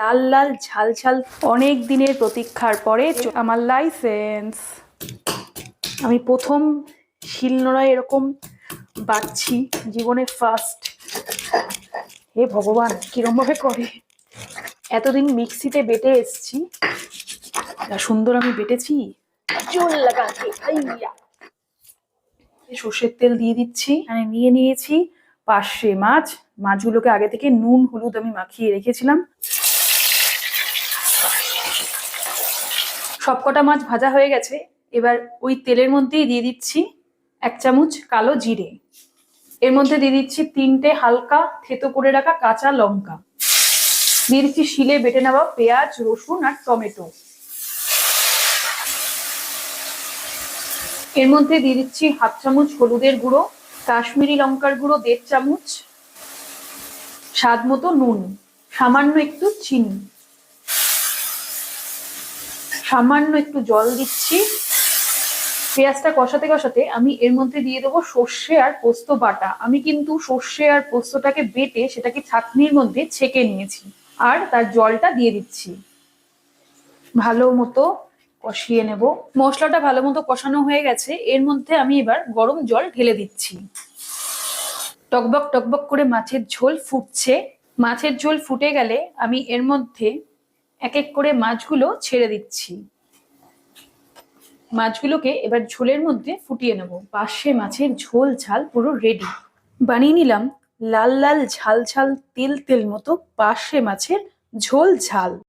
লাল লাল, ঝাল ঝাল অনেক দিনের প্রতীক্ষার পরে আমার লাইসেন্স আমি প্রথম শিলনোড়ায় এরকম বাটছি জীবনে ফার্স্ট হে ভগবান কিরম ভাবে করে? এতদিন মিক্সিতে বেটে এসছি। সুন্দর আমি বেটেছি। সর্ষের তেল দিয়ে দিচ্ছি। মানে নিয়ে নিয়েছি পার্শে মাছ। মাছগুলোকে আগে থেকে নুন, হলুদ আমি মাখিয়ে রেখেছিলাম। সবকটা মাছ ভাজা হয়ে গেছে। এবার ওই তেলের মধ্যেই দিয়ে দিচ্ছি এক চামচ কালো জিরে। এর মধ্যে দিয়ে দিচ্ছি তিনটে হালকা থেতো করে রাখা কাঁচা লঙ্কা। দিয়ে দিচ্ছি শিলে বেটে নেওয়া পেঁয়াজ, রসুন আর টমেটো। এর মধ্যে দিয়ে দিচ্ছি হাফ চামচ হলুদের গুঁড়ো, কাশ্মীরি লঙ্কার গুঁড়ো দেড় চামচ, স্বাদ মতো নুন, সামান্য একটু চিনি। সামান্য একটু জল দিচ্ছি। পেঁয়াজটা কষাতে কষাতে আমি এর মধ্যে দিয়ে দেবো সর্ষে আর পোস্ত বাটা। আমি কিন্তু সর্ষে আর পোস্তটাকে বেটে সেটাকে ছাঁকনির মধ্যে ছেঁকে নিয়েছি। আর তার জলটা দিয়ে দিচ্ছি। ভালো মতো কষিয়ে নেব। মশলাটা ভালো মতো কষানো হয়ে গেছে। এর মধ্যে আমি এবার গরম জল ঢেলে দিচ্ছি। টকবক টকবক করে মাছের ঝোল ফুটছে। মাছের ঝোল ফুটে গেলে আমি এর মধ্যে এক এক করে মাছগুলো ছেড়ে দিচ্ছি। মাছগুলোকে এবার ঝোলের মধ্যে ফুটিয়ে নেব। পাশে মাছের ঝোল ঝাল পুরো রেডি বানিয়ে নিলাম লাল লাল ঝাল ঝাল তেল তেল মতো পাশে মাছের ঝোল ঝাল।